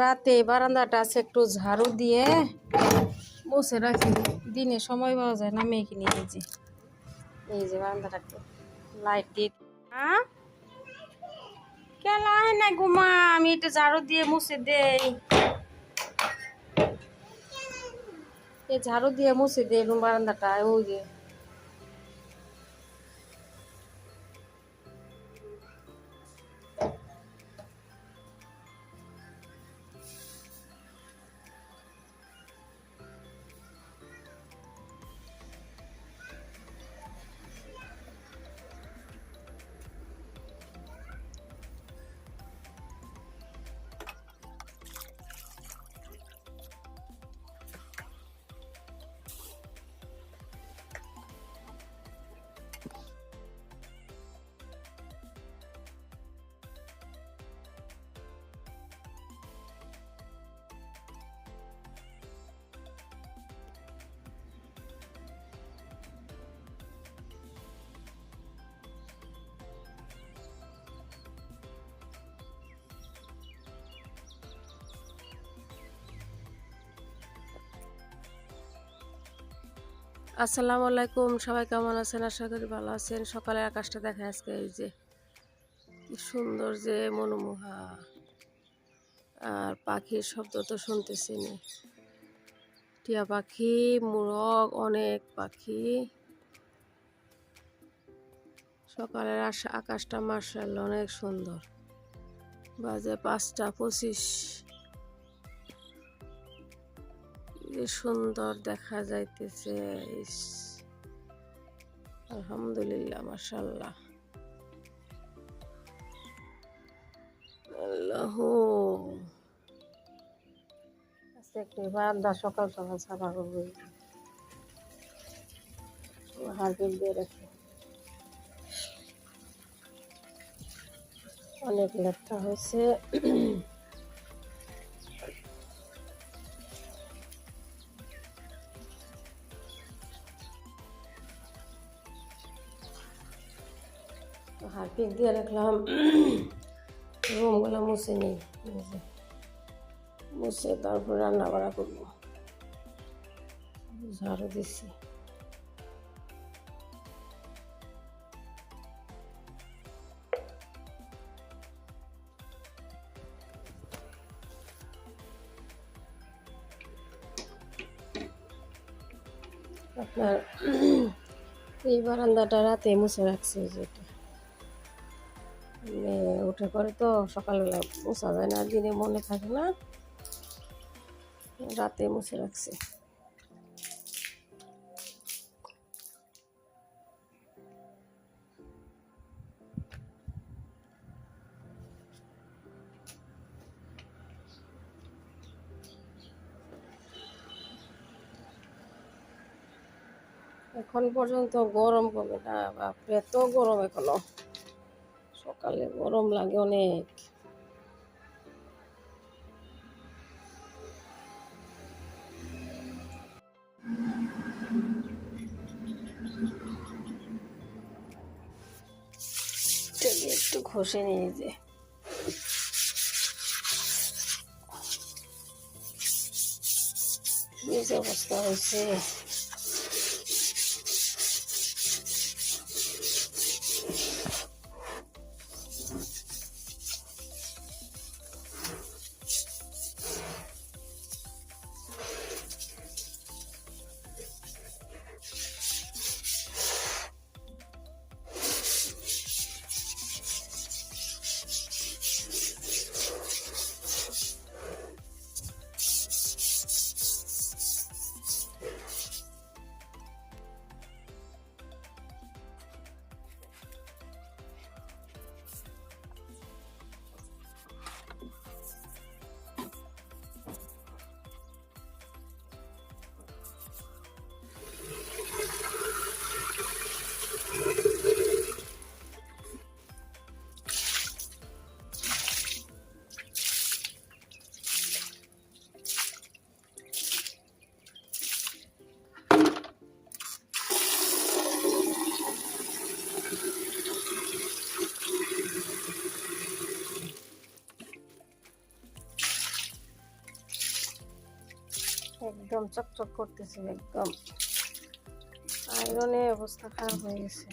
রাতে বারান্দাটা আছে একটু ঝাড়ু দিয়ে বসে রাখি। দিনে সময় পাওয়া যায় না মেয়েকে নিয়ে যে। এই যে বারান্দাটা লাইট দিয়ে হ্যাঁ কেলা হয় না ঘুমা আমি একটু ঝাড়ু দিয়ে মুছে দেই। এই ঝাড়ু দিয়ে মুছে দেই বারান্দাটা, ওই যে। আসসালামু আলাইকুম, সবাই কেমন আছেন? আশা করি ভালো আছেন। সকালে আকাশটা দেখা আজকে, এই যে কি সুন্দর যে মনোমোহা। আর পাখির শব্দ তো শুনতেছি নি। টিয়া পাখি, মুরগ, অনেক পাখি। সকালের আকাশটা মার্শাল অনেক সুন্দর। বাজে পাঁচটা পঁচিশ। কি সুন্দর দেখা যাইতেছে। আলহামদুলিল্লাহ মাশাল্লাহ আল্লাহ। সকাল সকাল সাফা করব? অনেক লেপটা হয়েছে। হারপিক দিয়ে রাখলাম। রুমগুলো মুছে নিই। মুছে তারপর রান্না বাড়া করব। ঝাড়ু দিচ্ছি। আপনার এই বারান্দাটা রাতে মুছে রাখছি যেটা উঠে পরে তো সকালবেলা মোছা যায় না, দিনে মনে থাকে না। রাতে মুছে রাখছি। এখন পর্যন্ত গরম কমে না, বাপরে, এত গরম এখনও। সকালে গরম লাগে অনেক। একটু ঘষে নিয়ে যে। অবস্থা হয়েছে। একদম চকচক করতেছে একদম। আয়রনে অবস্থা খারাপ হয়ে গেছে।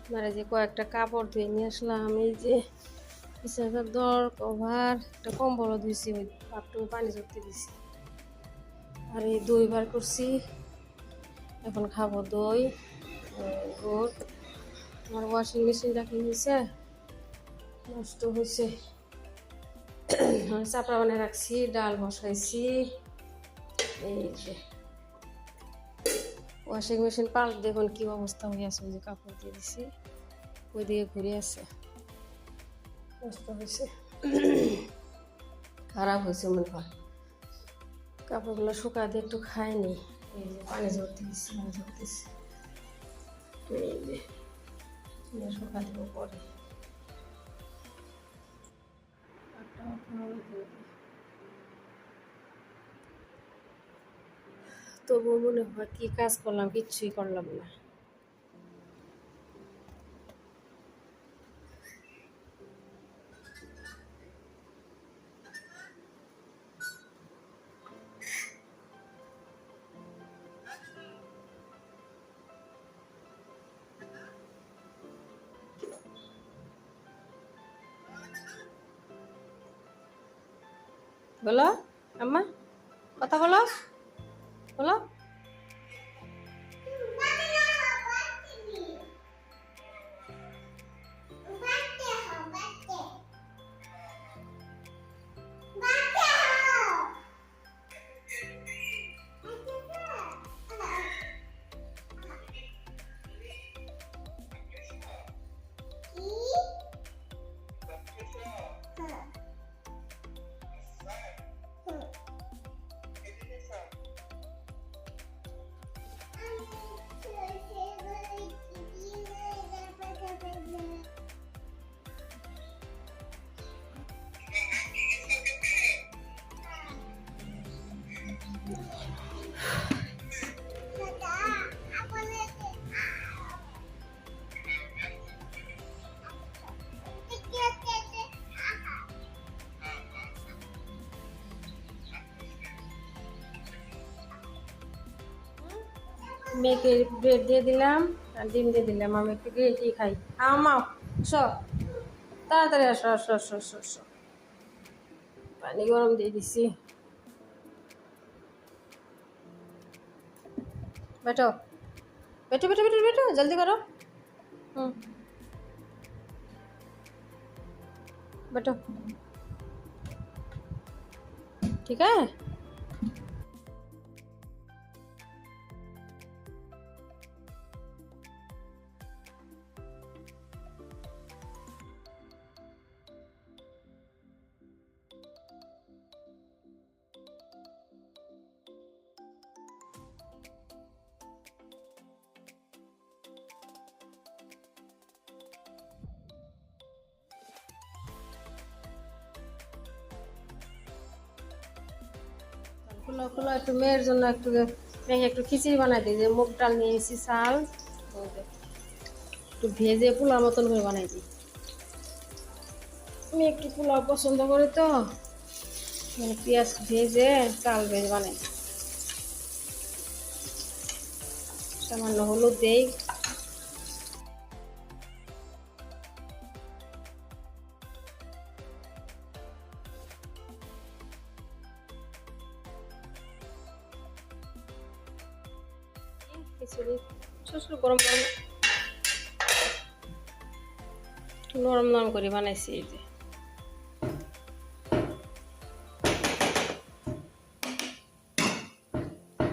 আপনারা যে কয়েকটা কাপড় ধুয়ে নিয়ে আসলাম, এই যে দর কভার, একটা কম্বলও ধুইছি, ওই বাথরুমে পানি ধরতে দিছি। আর এই দই বার করছি, এখন খাব দই রোদ আমার ওয়াশিং মেশিনটা কি হয়েছে? নষ্ট হয়েছে। চাপড়া বানিয়ে রাখছি, ডাল বসাইছি। এই যে। ওয়াশিং মেশিন পাল্ট দেখুন কি অবস্থা হয়ে আছে, ওই যে কাপড় দিয়ে দিছি। ওই দিকে ঘুরে আছে। হয়েছে। খারাপ হয়েছে মনে হয়। কাপড়গুলো শুকা দিয়ে একটু খায়নি এই যে পানি ঝরতে দিচ্ছি পানি যে নিয়ে শুকা দেবো পরে। তবুও মনে হয় কি কাজ করলাম কিচ্ছুই করলাম না বলো আম্মা কথা বলো 好了。মেয়েকে ব্রেড দিয়ে দিলাম, আর ডিম দিয়ে দিলাম। আমি একটু গিয়েটি খাই। আমাও স তাড়াতাড়ি আসো আসো আসো আসো আসো। পানি গরম দিয়ে দিছি। বেটো বেটো বেটো বেটো বেটো, জলদি করো। হুম। বেটো, ঠিক আছে? খুলো, একটু মেয়ের জন্য একটু একটু খিচুড়ি বানাই দিই, যে মুগ ডাল নিয়ে এসেছি চাল। একটু ভেজে পোলাও মতন করে বানাই দিই। আমি একটু পোলাও পছন্দ করি তো মানে পেঁয়াজ ভেজে, চাল ভেজে বানাই। সামান্য হলুদ দেই। খিচুড়ি শ্বশুর গরম গরম নরম নরম করে বানাইছি এই যে।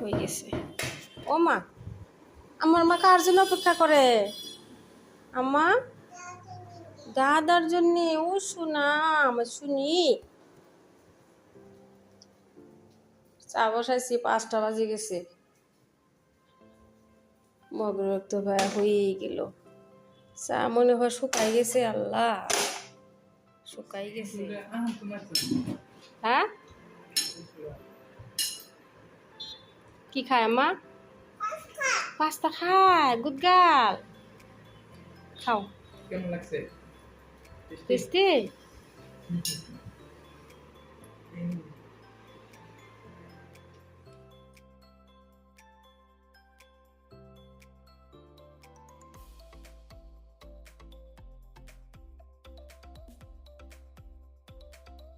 হয়ে গেছে। ও মা, আমার মা কার জন্য অপেক্ষা করে? আমা দাদার জন্য, ও শোনা আমার শুনি চা বসাইছি, পাঁচটা বাজে গেছে। মগরক্ত ভাই হয়েই গেল। চা মনে হয় শুকাই গেছে আল্লাহ। শুকাই গেছে। হ্যাঁ? কি খায় আম্মা? পাস্তা খায় গুড গার্ল খাও। কেমন লাগছে? টেস্টি।